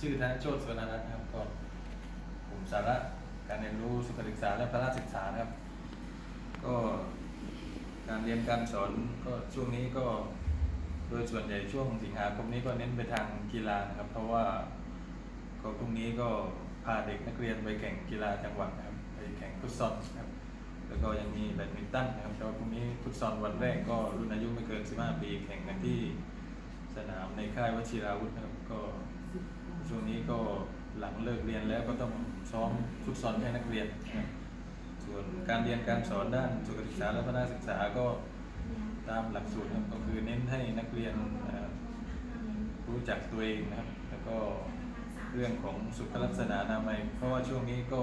ชื่อธนโชติสวนรัตน์นะครับก็กลุ่มสาระการเรียนรู้สุขศึกษาและพละศึกษานะครับ ก็การเรียนการสอนก็ช่วงนี้ก็โดยส่วนใหญ่ช่วงสิงหาคมนี้ก็เน้นไปทางกีฬานะครับ เพราะว่าก็พรุ่งนี้ก็พาเด็กนักเรียนไปแข่งกีฬาจังหวัดนะครับไปแข่งฟุตซอลนะครับแล้วก็ยังมีแบดมินตันนะครับแต่ว่าพรุ่งนี้ฟุตซอลวันแรกก็รุ่นอายุไม่เกิน 15 ปี แข่งกันที่สนามในค่ายวชิราวุธนะครับก็ ช่วงนี้ก็หลังเลิกเรียนแล้วก็ต้องซ้อมฟุตซอลให้นักเรียนนะส่วนการเรียนการสอนด้านสุขศึกษาและพัฒนาศึกษาก็ตามหลักสูตรนะครับก็คือเน้นให้นักเรียนรู้จักตัวเองนะครับแล้วก็เรื่องของสุขลักษณะนามัยเพราะว่าช่วงนี้ก็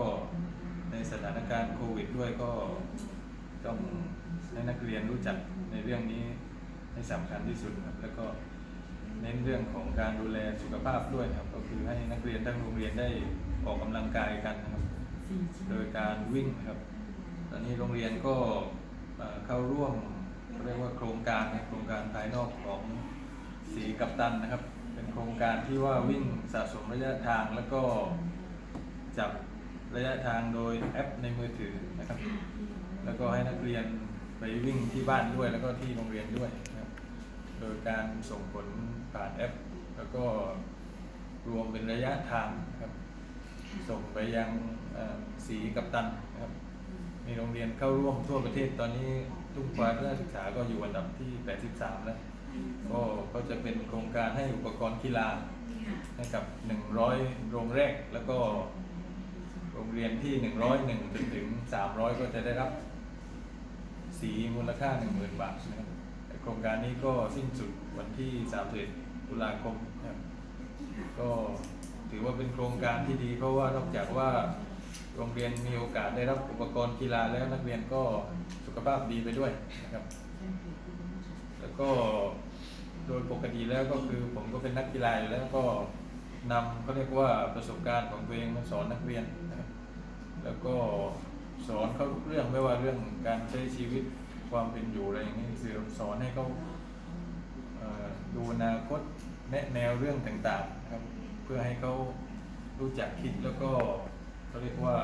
ในสถานการณ์โควิดด้วยก็ต้องให้นักเรียนรู้จักในเรื่องนี้ให้สำคัญที่สุดครับแล้วก็ เน้นเรื่องของการดูแลสุขภาพด้วยนะครับ ก็คือให้นักเรียนทั้งโรงเรียนได้ออกกำลังกายกันนะครับ โดยการวิ่งนะครับ ตอนนี้โรงเรียนก็เอ่อเข้าร่วมเรียกว่าโครงการนะโครงการภายนอกของสีกัปตันนะครับ เป็นโครงการที่ว่าวิ่งสะสมระยะทางแล้วก็จับระยะทางโดยแอปในมือถือนะครับ แล้วก็ให้นักเรียนไปวิ่งที่บ้านด้วยแล้วก็ที่โรงเรียนด้วยนะครับ โดยการส่งผลผ่านแอป แล้วก็รวมเป็นระยะทางครับ ส่งไปยังสีกัปตันนะครับ มีโรงเรียนเข้าร่วมทั่วประเทศตอนนี้ทุกฝ่ายการศึกษาก็อยู่อันดับที่ 83 แล้ว ก็ก็จะเป็นโครงการให้อุปกรณ์กีฬาให้กับ 100 โรงแรก แล้วก็โรงเรียนที่ 101จนถึง 300 ก็จะได้รับสีมูลค่า 10,000 บาทนะครับ โครงการนี้ก็สิ้นสุดวันที่31ตุลาคมนะครับก็ถือว่าเป็นโครงการที่ดีเพราะว่านอกจากว่าโรงเรียนมีโอกาสได้รับอุปกรณ์กีฬาแล้วนักเรียนก็สุขภาพดีไปด้วยนะครับ แล้วก็โดยปกติแล้วก็คือผมก็เป็นนักกีฬาอยู่แล้วก็นำเขาเรียกว่าประสบการณ์ของตัวเองมาสอนนักเรียนนะครับแล้วก็สอนเขาทุกเรื่องไม่ว่าเรื่องการใช้ชีวิตความเป็นอยู่อะไรอย่างนี้ เขาดูอนาคตแนะแนวเรื่องต่างๆครับ เพื่อให้เขารู้จักคิดแล้วก็เขาเรียกว่า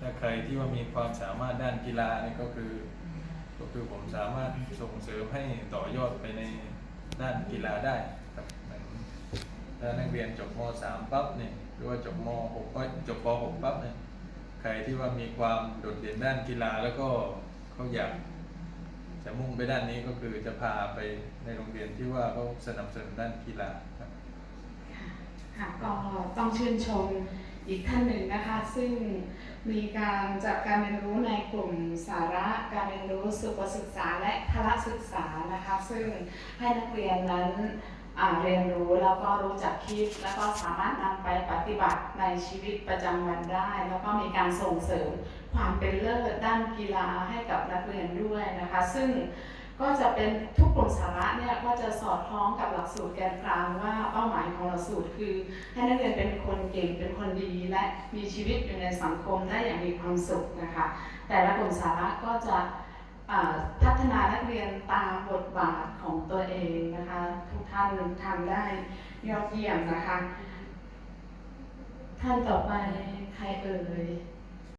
ถ้าใครที่ว่ามีความสามารถด้านกีฬานี่ก็คือ ก็คือผมสามารถส่งเสริมให้ต่อยอดไปในด้านกีฬาได้ครับถ้านักเรียนจบม .3 ปั๊บเนี่ยหรือว่าจบม .6 ก็จบป .6 ปั๊บเนี่ยใครที่ว่ามีความโดดเด่นด้านกีฬาแล้วก็เขาอยาก จะมุ่งไปด้านนี้ก็คือจะพาไปในโรงเรียนที่ว่าเขาสนับสนุนด้านกีฬาครับค่ะก็ต้องชื่นชมอีกท่านหนึ่งนะคะ ซึ่งมีการจัดการเรียนรู้ในกลุ่มสาระการเรียนรู้สุขศึกษาและพละศึกษานะคะ ซึ่งให้นักเรียนนั้น เรียนรู้แล้วก็รู้จักคิด แล้วก็สามารถนำไปปฏิบัติในชีวิตประจำวันได้ แล้วก็มีการส่งเสริมความเป็นเลิศด้านกีฬาให้กับนักเรียนด้วยนะคะ ซึ่งก็จะเป็นทุกกลุ่มสาระเนี่ยก็จะสอดคล้องกับหลักสูตรแกนกลางว่าเป้าหมายของหลักสูตรคือ ให้นักเรียนเป็นคนเก่งเป็นคนดีและมีชีวิตอยู่ในสังคมได้อย่างมีความสุขนะคะ แต่ละกลุ่มสาระก็จะพัฒนานักเรียนตามบทบาทของตัวเองนานทำได้ยอดเยี่ยมนะคะ ท่านต่อไปใครเอ่ย